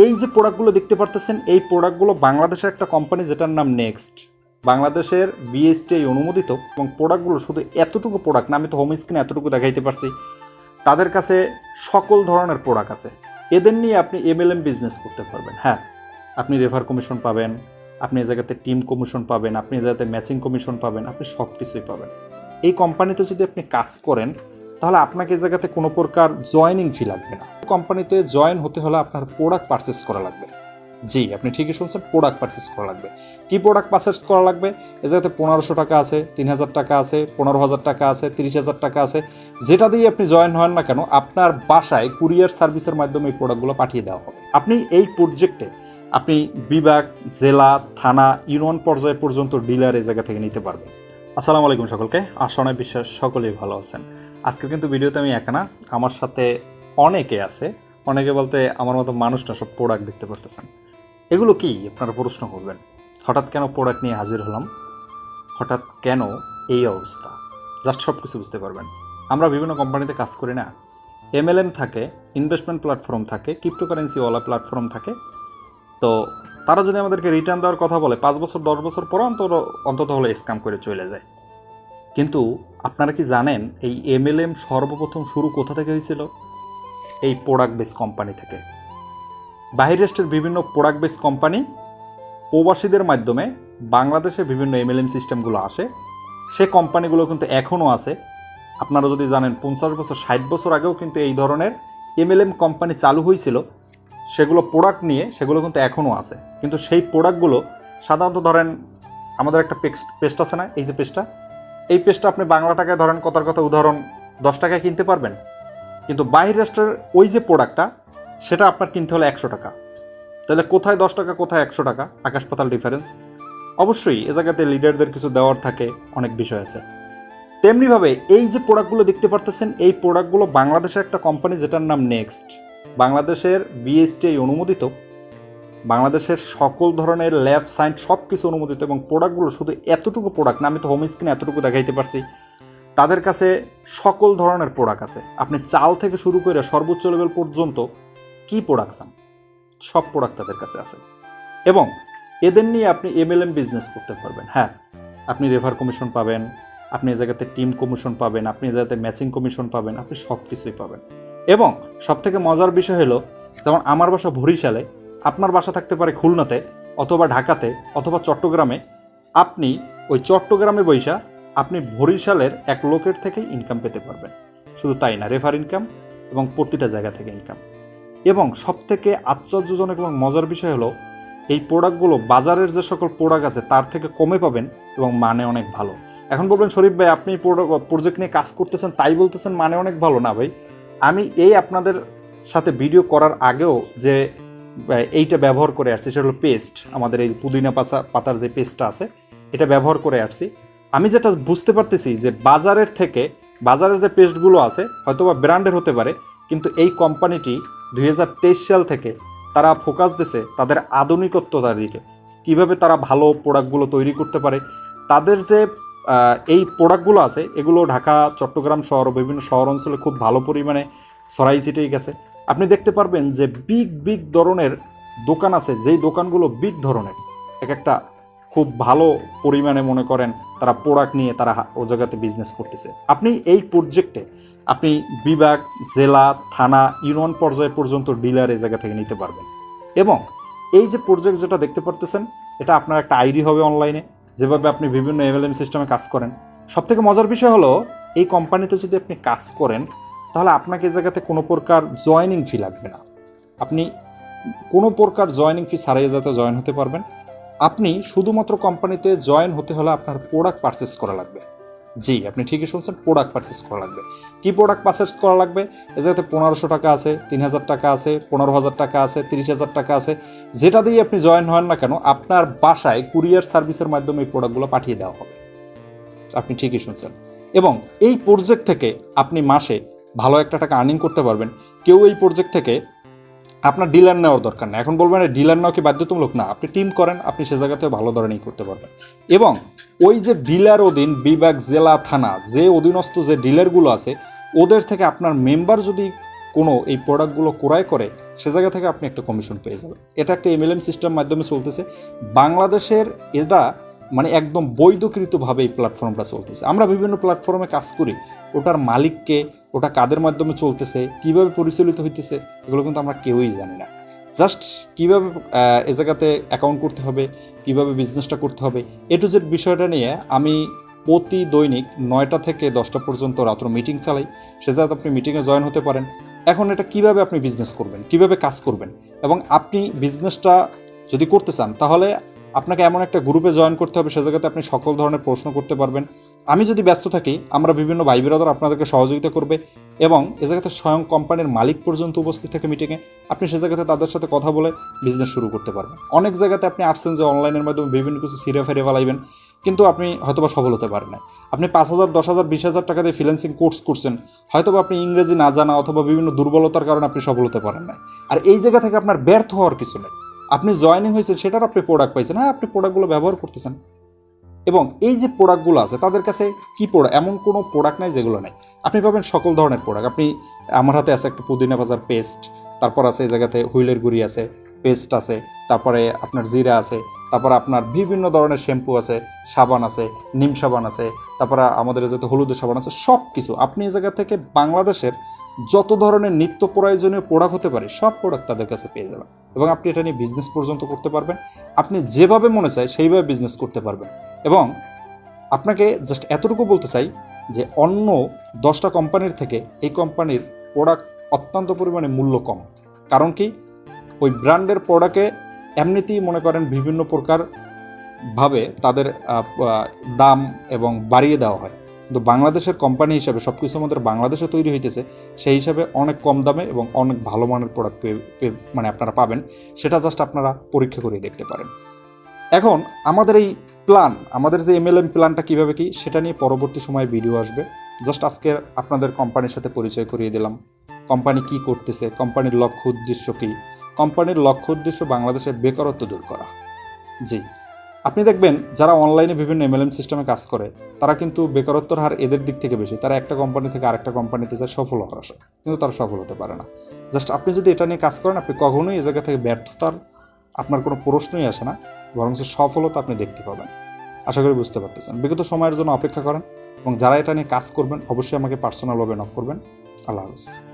এই যে প্রোডাক্টগুলো দেখতে পারতেছেন, এই প্রোডাক্টগুলো বাংলাদেশের একটা কোম্পানি যেটার নাম নেক্সট বাংলাদেশের বিএসটিআই অনুমোদিত এবং প্রোডাক্টগুলো শুধু এতটুকু প্রোডাক্ট না, আমি তো হোম স্ক্রিনে এতটুকু দেখাইতে পারছি, তাদের কাছে সকল ধরনের প্রোডাক্ট আছে। এদের নিয়ে আপনি এমএলএম বিজনেস করতে পারবেন। হ্যাঁ আপনি রেফার কমিশন পাবেন, আপনি এ জায়গাতে টিম কমিশন পাবেন, আপনি এ জায়গাতে ম্যাচিং কমিশন পাবেন, আপনি সব কিছুই পাবেন। এই কোম্পানিতে যদি আপনি কাজ করেন তাহলে আপনাকে জায়গাতে কোনো প্রকার জয়নিং ফি লাগবে না। কোম্পানিতে জয়েন হতে হলে আপনার প্রোডাক্ট পারচেস করা লাগবে। জি, আপনি ঠিকই শুনছেন প্রোডাক্ট পারচেস করা লাগবে। কি প্রোডাক্ট পারচেস করা লাগবে? এ জায়গাতে পনেরোশো টাকা আছে তিন হাজার টাকা আছে পনেরো হাজার টাকা আছে তিরিশ হাজার টাকা আছে। যেটা দিয়ে আপনি জয়েন হন না কেন, আপনার বাসায় কুরিয়ার সার্ভিসের মাধ্যমে এই প্রোডাক্টগুলো পাঠিয়ে দেওয়া হবে। আপনি এই প্রজেক্টে আপনি বিভাগ, জেলা, থানা, ইউনিয়ন পর্যায় পর্যন্ত ডিলার এই জায়গা থেকে নিতে পারবেন। আসসালামু আলাইকুম সকলকে। আশানায় বিশ্বাস সকলেই ভালো আছেন। আজকে কিন্তু ভিডিওতে আমি একা না, আমার সাথে অনেকে আছে। অনেকে বলতে আমার মতো মানুষটা সব প্রোডাক্ট দেখতে পারতেছেন। এগুলো কি? আপনারা প্রশ্ন করবেন। হঠাৎ কেন প্রোডাক্ট নিয়ে হাজির হলাম? হঠাৎ কেন এই অবস্থা? জাস্ট সব কিছু বুঝতে পারবেন। আমরা বিভিন্ন কোম্পানিতে কাজ করি না। এমএলএম থাকে ইনভেস্টমেন্ট প্ল্যাটফর্ম থাকে ক্রিপ্টোকারেন্সিওয়ালা প্ল্যাটফর্ম থাকে। তো তারা যদি আমাদেরকে রিটার্ন দেওয়ার কথা বলে, পাঁচ বছর, দশ বছর পর অন্তত অন্তত হলে স্ক্যাম করে চলে যায়। কিন্তু আপনারা কি জানেন এই এমএলএম সর্বপ্রথম শুরু কোথা থেকে হয়েছিল? এই প্রোডাক্ট বেস কোম্পানি থেকে। বাহির রাষ্ট্রের বিভিন্ন প্রোডাক্ট বেস কোম্পানি প্রবাসীদের মাধ্যমে বাংলাদেশে বিভিন্ন এমএলএম সিস্টেমগুলো আসে। সে কোম্পানিগুলো কিন্তু এখনও আছে। আপনারা যদি জানেন পঞ্চাশ বছর, ষাট বছর আগেও কিন্তু এই ধরনের এমএলএম কোম্পানি চালু হয়েছিল। সেগুলো প্রোডাক্ট নিয়ে সেগুলো কিন্তু এখনও আছে। কিন্তু সেই প্রোডাক্টগুলো সাধারণত ধরেন আমাদের একটা পেস্ট পেস্ট আছে না? এই যে পেস্টটা, এই পেস্টটা আপনি বাংলা টাকায় ধরেন কথার কথা উদাহরণ দশ টাকায় কিনতে পারবেন। কিন্তু বাহির রাষ্ট্রের ওই যে প্রোডাক্টটা সেটা আপনার কিনতে হলে একশো টাকা। তাহলে কোথায় দশ টাকা, কোথায় একশো টাকা? আকাশ পাতাল ডিফারেন্স অবশ্যই এ জায়গাতে লিডারদের কিছু দেওয়ার থাকে, অনেক বিষয় আছে। তেমনিভাবে এই যে প্রোডাক্টগুলো দেখতে পারতেছেন, এই প্রোডাক্টগুলো বাংলাদেশের একটা কোম্পানি যেটার নাম নেক্সট বাংলাদেশের বিএসটিআই অনুমোদিত, বাংলাদেশের সকল ধরনের ল্যাব সাইন্স সব কিছু অনুমোদিত এবং প্রোডাক্টগুলো শুধু এতটুকু প্রোডাক্ট না, আমি তো হোম স্ক্রিনে এতটুকু দেখাইতে পারছি, তাদের কাছে সকল ধরনের প্রোডাক্ট আছে। আপনি চাল থেকে শুরু করে সর্বোচ্চ লেভেল পর্যন্ত কি প্রোডাক্ট চান, সব প্রোডাক্ট তাদের কাছে আছে। এবং এদের নিয়ে আপনি এমএলএম বিজনেস করতে পারবেন। হ্যাঁ আপনি রেফার কমিশন পাবেন, আপনি এ জায়গাতে টিম কমিশন পাবেন, আপনি এ জায়গাতে ম্যাচিং কমিশন পাবেন, আপনি সব কিছুই পাবেন। এবং সবথেকে মজার বিষয় হলো, যেমন আমার বাসা বরিশালে, আপনার বাসা থাকতে পারে খুলনাতে অথবা ঢাকাতে অথবা চট্টগ্রামে, আপনি ওই চট্টগ্রামে বৈশা আপনি বরিশালের এক লোকের থেকেই ইনকাম পেতে পারবেন। শুধু তাই না রেফার ইনকাম এবং প্রতিটা জায়গা থেকে ইনকাম এবং সবথেকে আশ্চর্যজনক এবং মজার বিষয় হলো, এই প্রোডাক্টগুলো বাজারের যে সকল প্রোডাক্ট আছে তার থেকে কমে পাবেন এবং মানে অনেক ভালো। এখন বলবেন, শরীফ ভাই, আপনি প্রজেক্ট নিয়ে কাজ করতেছেন, তাই বলতেছেন মানে অনেক ভালো। না ভাই আমি এই আপনাদের সাথে ভিডিও করার আগেও যে এইটা ব্যবহার করে আসছি, সেটা হলো পেস্ট আমাদের এই পুদিনা পাতা পাতার যে পেস্টটা আছে, এটা ব্যবহার করে আসছি। আমি যেটা বুঝতে পারতেছি যে, বাজারের থেকে, বাজারের যে পেস্টগুলো আছে হয়তো বা ব্র্যান্ডের হতে পারে, কিন্তু এই কোম্পানিটি দু হাজার তেইশ সাল থেকে তারা ফোকাস দিছে তাদের আধুনিকত্বতার দিকে। কীভাবে তারা ভালো প্রোডাক্টগুলো তৈরি করতে পারে, তাদের যে এই প্রোডাক্টগুলো আছে, এগুলো ঢাকা, চট্টগ্রাম শহর বিভিন্ন শহর অঞ্চলে খুব ভালো পরিমাণে ছড়াই ছিটেই গেছে। আপনি দেখতে পারবেন যে বিগ বিগ ধরনের দোকান আছে, যেই দোকানগুলো বিগ ধরনের, এক একটা খুব ভালো পরিমাণে মনে করেন তারা প্রোডাক্ট নিয়ে তারা ও জায়গাতে বিজনেস করতেছে। আপনি এই প্রজেক্টে আপনি বিভাগ, জেলা, থানা ইউনিয়ন পর্যায় পর্যন্ত ডিলার এই জায়গা থেকে নিতে পারবেন। এবং এই যে প্রজেক্ট যেটা দেখতে পারতেছেন, এটা আপনার একটা আইডি হবে অনলাইনে যেভাবে আপনি বিভিন্ন এমএলএম সিস্টেমে কাজ করেন সব থেকে মজার বিষয় হলো, এই কোম্পানিতে যদি আপনি কাজ করেন, তাহলে আপনাকে এই জায়গাতে কোনো প্রকার জয়নিং ফি লাগবে না। আপনি কোনো প্রকার জয়নিং ফি ছাড়াই যাতে জয়েন হতে পারবেন। আপনি শুধুমাত্র কোম্পানিতে জয়েন হতে হলে আপনার প্রোডাক্ট পারচেস করা লাগবে। জি, আপনি ঠিকই শুনছেন প্রোডাক্ট পারচেস করা লাগবে। কি প্রোডাক্ট পারচেস করা লাগবে? এ জায়গাতে পনেরোশো টাকা আছে তিন হাজার টাকা আছে পনেরো হাজার টাকা আছে তিরিশ হাজার টাকা আছে। যেটা দিয়ে আপনি জয়েন হন না কেন, আপনার বাসায় কুরিয়ার সার্ভিসের মাধ্যমে এই প্রোডাক্টগুলো পাঠিয়ে দেওয়া হবে। আপনি ঠিকই শুনছেন। এবং এই প্রজেক্ট থেকে আপনি মাসে ভালো একটা টাকা আর্নিং করতে পারবেন। কেউ এই প্রজেক্ট থেকে আপনার ডিলার নেওয়ার দরকার নেই। এখন বলবেন ডিলার নেওয়া কি বাধ্যতামূলক? না, আপনি টিম করেন, আপনি সে জায়গাতেও ভালো ধরনেরই করতে পারবেন। এবং ওই যে ডিলার অধীন বিভাগ, জেলা, থানা, যে অধীনস্থ যে ডিলারগুলো আছে, ওদের থেকে আপনার মেম্বার যদি কোনো এই প্রোডাক্টগুলো ক্রয় করে, সে জায়গা থেকে আপনি একটা কমিশন পেয়ে যাবেন। এটা একটা এমএলএম সিস্টেম মাধ্যমে চলতেছে। বাংলাদেশের এটা মানে একদম বৈধকৃতভাবে এই প্ল্যাটফর্মটা চলতেছে। আমরা বিভিন্ন প্ল্যাটফর্মে কাজ করি। ওটার মালিককে ওটা কাদের মাধ্যমে চলতেছে, কীভাবে পরিচালিত হইতেছে, এগুলো কিন্তু আমরা কেউই জানি না। জাস্ট কীভাবে এ জায়গাতে অ্যাকাউন্ট করতে হবে, কীভাবে বিজনেসটা করতে হবে এ টু জেড বিষয়টা নিয়ে আমি প্রতি দৈনিক নয়টা থেকে দশটা পর্যন্ত রাত্র মিটিং চালাই। সে যাতে আপনি মিটিংয়ে জয়েন হতে পারেন। এখন এটা কীভাবে আপনি বিজনেস করবেন, কীভাবে কাজ করবেন, এবং আপনি বিজনেসটা যদি করতে চান, তাহলে আপনাকে এমন একটা গ্রুপে জয়েন করতে হবে সে জায়গাতে আপনি সকল ধরনের প্রশ্ন করতে পারবেন। আমি যদি ব্যস্ত থাকি, আমরা বিভিন্ন ভাই বিরাদর আপনাদেরকে সহযোগিতা করবে এবং এ জায়গাতে স্বয়ং কোম্পানির মালিক পর্যন্ত উপস্থিত থাকে মিটিংয়ে আপনি সে জায়গাতে তাদের সাথে কথা বলে বিজনেস শুরু করতে পারবেন। অনেক জায়গাতে আপনি আসছেন যে অনলাইনের মাধ্যমে বিভিন্ন কিছু সিরে ফেরে ফেলাইবেন কিন্তু আপনি হয়তোবা সফল হতে পারেন না আপনি পাঁচ হাজার, দশ হাজার, বিশ হাজার টাকা দিয়ে ফ্রিল্যান্সিং কোর্স করছেন, হয়তোবা আপনি ইংরেজি না জানা অথবা বিভিন্ন দুর্বলতার কারণে আপনি সফল হতে পারেন না আর এই জায়গা থেকে আপনার ব্যর্থ হওয়ার কিছু নেই। আপনি জয়েনিং হয়েছেন সেটার আপনি প্রোডাক্ট পাইছেন। হ্যাঁ আপনি প্রোডাক্টগুলো ব্যবহার করতেছেন। এবং এই যে প্রোডাক্টগুলো আছে, তাদের কাছে কি প্রোডাক্ট এমন কোনো প্রোডাক্ট নাই যেগুলো নেই। আপনি পাবেন সকল ধরনের প্রোডাক্ট আপনি, আমার হাতে আছে একটা পুদিনা বাজার পেস্ট তারপর আছে এই জায়গাতে হুইলের গুড়ি আছে পেস্ট আছে, তারপরে আপনার জিরা আছে, তারপরে আপনার বিভিন্ন ধরনের শ্যাম্পু আছে, সাবান আছে, নিম সাবান আছে, তারপরে আমাদের যাতে হলুদের সাবান আছে সব কিছু আপনি এই জায়গা থেকে বাংলাদেশের যত ধরনের নিত্য প্রয়োজনীয় প্রোডাক্ট হতে পারে, সব প্রোডাক্ট তাদের কাছে পেয়ে যাবেন। এবং আপনি এটা নিয়ে বিজনেস পর্যন্ত করতে পারবেন। আপনি যেভাবে মনে চায়, সেইভাবে বিজনেস করতে পারবেন। এবং আপনাকে জাস্ট এতটুকু বলতে চাই যে, অন্য দশটা কোম্পানির থেকে এই কোম্পানির প্রোডাক্ট অত্যন্ত পরিমাণে মূল্য কম। কারণ কি? ওই ব্র্যান্ডের প্রোডাক্টে এমনিতেই মনে করেন বিভিন্ন প্রকার ভাবে তাদের দাম এবং বাড়িয়ে দেওয়া হয়। কিন্তু বাংলাদেশের কোম্পানি হিসাবে সব কিছু আমাদের বাংলাদেশে তৈরি হইতেছে, সেই হিসাবে অনেক কম দামে এবং অনেক ভালো মানের প্রোডাক্ট মানে আপনারা পাবেন, সেটা জাস্ট আপনারা পরীক্ষা করে দেখতে পারেন। এখন আমাদের এই প্ল্যান আমাদের যে এমএলএম প্ল্যানটা কীভাবে কি, সেটা নিয়ে পরবর্তী সময়ে ভিডিও আসবে। জাস্ট আজকে আপনাদের কোম্পানির সাথে পরিচয় করিয়ে দিলাম। কোম্পানি কি করতেছে কোম্পানির লক্ষ্য উদ্দেশ্য কী? কোম্পানির লক্ষ্য উদ্দেশ্য বাংলাদেশের বেকারত্ব দূর করা। জি। আপনি দেখবেন যারা অনলাইনে বিভিন্ন এমএলএম সিস্টেমে কাজ করে, তারা কিন্তু বেকারত্বর হার এদের দিক থেকে বেশি। তারা একটা কোম্পানি থেকে আরেকটা কোম্পানিতে যায় সফল হওয়ার আশা কিন্তু তারা সফল হতে পারে না। জাস্ট আপনি যদি এটা নিয়ে কাজ করেন, আপনি কখনোই এ জায়গা থেকে ব্যর্থতার আপনার কোনো প্রশ্নই আসে না। বরং সে সফলতা আপনি দেখতে পাবেন। আশা করি বুঝতে পারতেছেন। বিগত সময়ের জন্য অপেক্ষা করেন এবং যারা এটা নিয়ে কাজ করবেন, অবশ্যই আমাকে পার্সোনালভাবে নক করবেন। আল্লাহ হাফিজ।